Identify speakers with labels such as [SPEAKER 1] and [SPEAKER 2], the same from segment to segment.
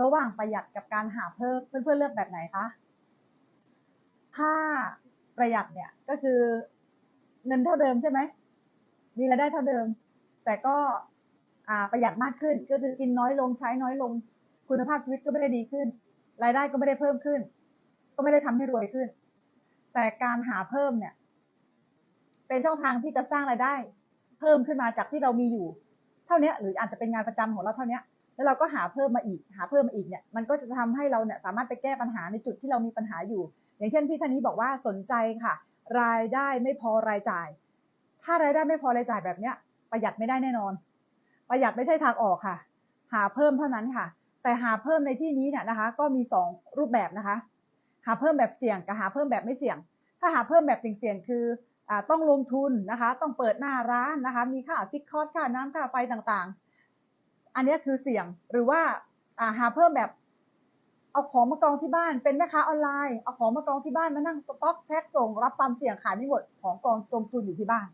[SPEAKER 1] ระหว่างประหยัดกับการหาเพิ่มเพื่อนๆเลือกแบบไหนคะถ้าประหยัดเนี่ยก็คือเงินเท่าเดิมใช่ไหมมีรายได้เท่าเดิม แต่ก็อ่าประหยัดมากขึ้น ก็คือกินน้อยลงใช้น้อยลง คุณภาพชีวิตก็ไม่ได้ดีขึ้น รายได้ก็ไม่ได้เพิ่มขึ้น ก็ไม่ได้ทำให้รวยขึ้น แต่การหาเพิ่มเนี่ย เป็นช่องทางที่จะสร้างรายได้ เพิ่มขึ้นมาจากที่เรามีอยู่ เท่านี้หรืออาจจะเป็นงานประจำของเราเท่านี้ แล้วเราก็หาเพิ่มมาอีก หาเพิ่มมาอีกเนี่ย มันก็จะทำให้เราเนี่ยสามารถไปแก้ปัญหาในจุดที่เรามีปัญหาอยู่ อย่างเช่นที่ท่านนี้บอกว่าสนใจค่ะ รายได้ไม่พอรายจ่าย ถ้ารายได้ไม่พอรายจ่ายแบบเนี้ย ประหยัดไม่ได้แน่นอน ประหยัดไม่ใช่ทางออกค่ะ หาเพิ่มเท่านั้นค่ะ แต่หาเพิ่มในที่นี้เนี่ยนะคะ ก็มีสองรูปแบบนะคะ หาเพิ่มแบบเสี่ยงกับหาเพิ่มแบบไม่เสี่ยง ถ้าหาเพิ่มแบบเสี่ยงคืออต้องลงทุนนะคะ ต้องเปิดหน้าร้านนะคะ มีค่าฟิกคอร์สค่าน้ำค่าไฟต่างๆ อันนี้คือเสี่ยงหรือว่าาหาเพิ่มแบบเอาของมากองที่บ้าน เป็นแม่ค้าออนไลน์เอาของมากองที่บ้านมานั่งสต็อกแพ็คส่งรับความเสี่ยงขายไม่หมดของกองจมทุนอยู่ที่บ้าน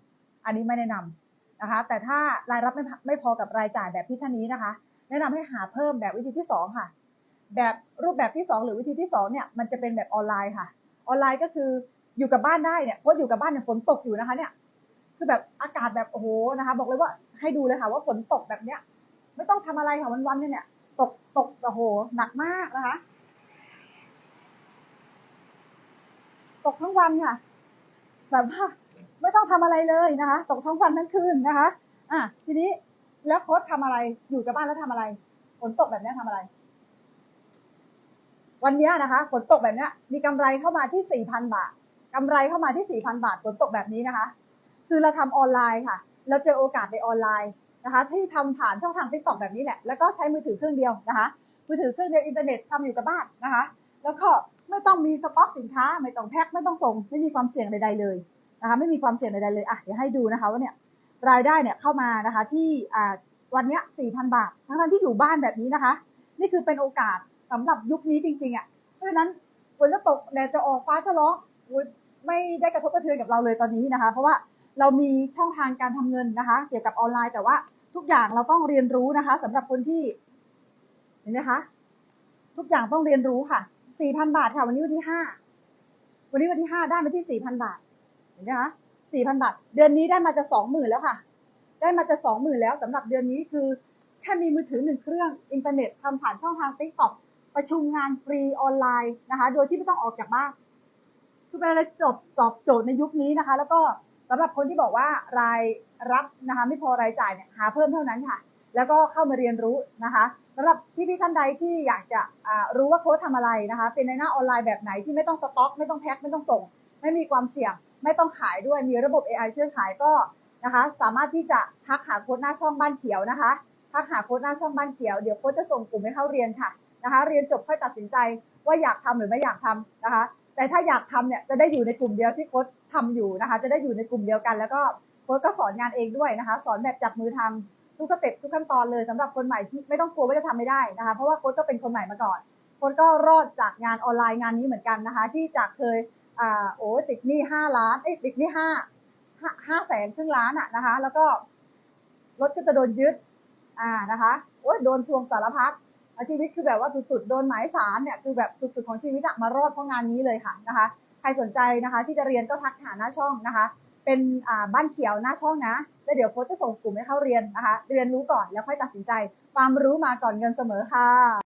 [SPEAKER 1] อันนี้ไม่แนะนำนะคะ แต่ถ้ารายรับไม่ไม่พอกับรายจ่ายแบบที่ท่านนี้นะคะ แนะนำให้หาเพิ่มแบบวิธีที่สองค่ะ แบบรูปแบบที่สองหรือวิธีที่สองเนี่ยมันจะเป็นแบบออนไลน์ค่ะ ออนไลน์ก็คืออยู่กับบ้านได้เนี่ยเพราะอยู่กับบ้านเนี่ยฝนตกอยู่นะคะเนี่ยคือแบบอากาศแบบโอ้โหนะคะ บอกเลยว่าให้ดูเลยค่ะว่าฝนตกแบบเนี้ย ไม่ต้องทำอะไรค่ะวันๆเนี่ยเนี่ยตกตกโอ้โหหนักมากนะคะ ตกทั้งวันค่ะแบบว่าไม่ต้องทำอะไรเลยนะคะ ตกทั้งวันทั้งคืนนะคะ อะทีนี้แล้วโค้ชทำอะไรอยู่กับบ้านแล้วทำอะไรฝนตกแบบนี้ยทำอะไร วันเนี้ยนะคะฝนตกแบบนี้มีกำไรเข้ามาที่สี่พันบาทกำไรเข้ามาที่สี่พันบาทฝนตกแบบนี้นะคะ คือเราทำออนไลน์ค่ะ เราเจอโอกาสในออนไลน์ นะคะที่ทำผ่านช่องทางทิกตอกแบบนี้แหละ แล้วก็ใช้มือถือเครื่องเดียวนะคะมือถือเครื่องเดียวอินเทอร์เน็ตทำอยู่กับบ้านนะคะ แล้วก็ไม่ต้องมีสต็อกสินค้า ไม่ต้องแพ็คไม่ต้องส่ง ไม่มีความเสี่ยงใด ๆ เลยนะคะไม่มีความเสี่ยงใดๆเลยอะเดี๋ยวให้ดูนะคะว่าเนี่ยรายได้เนี่ยเข้ามานะคะที่อ่าวันเนี้ยสี่พันบาท ทั้งๆที่อยู่บ้านแบบนี้นะคะ นี่คือเป็นโอกาสสำหรับยุคนี้จริงๆอะเพราะฉะนั้นฝนจะตกแดดจะออกฟ้าจะร้องไม่ได้กระทบกระเทือนกับเราเลยตอนนี้นะคะ เพราะว่าเรามีช่องทางการทำเงินนะคะ เกี่ยวกับออนไลน์แต่ว่า ทุกอย่างเราต้องเรียนรู้นะคะสำหรับคนที่เห็นไหมคะทุกอย่างต้องเรียนรู้ค่ะสี่พันบาทค่ะ วันนี้วันที่ห้าวันนี้วันที่ห้าได้มาที่สี่พันบาทเห็นไหมคะสี่พันบาท เดือนนี้ได้มาจะสองหมื่นแล้วค่ะ ได้มาจะสองหมื่นแล้วสำหรับเดือนนี้คือแค่มีมือถือหนึ่งเครื่องอินเทอร์เน็ตทำผ่านช่องทางติ๊กต็อกประชุมงานฟรีออนไลน์นะคะ โดยที่ไม่ต้องออกจากบ้านคือเป็นอะไรจบตอบโจทย์ในยุคนี้นะคะ แล้วก็ สำหรับคนที่บอกว่ารายรับนะคะไม่พอรายจ่ายเนี่ยหาเพิ่มเท่านั้นค่ะ แล้วก็เข้ามาเรียนรู้นะคะสำหรับพี่พี่ท่านใดที่อยากจะรู้ว่าโค้ชทำอะไรนะคะ เป็นในหน้าออนไลน์แบบไหนที่ไม่ต้องสต็อก ไม่ต้องแพ็คไม่ต้องส่ง ไม่มีความเสี่ยง ไม่ต้องขายด้วยมีระบบ AI ช่วยขายก็นะคะ สามารถที่จะทักหาโค้ชหน้าช่องบ้านเขียวนะคะทักหาโค้ชหน้าช่องบ้านเขียวเดี๋ยวโค้ชจะส่งกลุ่มให้เข้าเรียนค่ะนะคะ เรียนจบค่อยตัดสินใจว่าอยากทำหรือไม่อยากทำนะคะ แต่ถ้าอยากทำเนี่ยจะได้อยู่ในกลุ่มเดียวที่โค้ชทำอยู่นะคะ จะได้อยู่ในกลุ่มเดียวกัน แล้วก็โค้ชก็สอนงานเองด้วยนะคะ สอนแบบจับมือทำทุกสเต็ปทุกขั้นตอนเลยสำหรับคนใหม่ที่ไม่ต้องกลัวว่าจะทำไม่ได้นะคะ เพราะว่าโค้ชก็เป็นคนใหม่มาก่อนโค้ชก็รอดจากงานออนไลน์งานนี้เหมือนกันนะคะ ที่จากเคยอ่าโอ้ติดหนี้ห้าล้านเอ้ติดหนี้ห้าห้าห้าแสนครึ่งล้านอะนะคะ แล้วก็รถก็จะโดนยึดอ่านะคะโอ้ยโดนทวงสารพัด ชีวิตคือแบบว่าสุดๆโดนหมายสารเนี่ยคือแบบสุดๆของชีวิตอะมารอดเพราะงานนี้เลยค่ะนะคะ ใครสนใจนะคะ ที่จะเรียนก็ทักหาหน้าช่องนะคะ เป็นอ่าบ้านเขียวหน้าช่องนะแล้วเดี๋ยวโค้ชจะส่งกลุ่มให้เข้าเรียนนะคะ เรียนรู้ก่อนแล้วค่อยตัดสินใจ ความรู้มาก่อนเงินเสมอค่ะ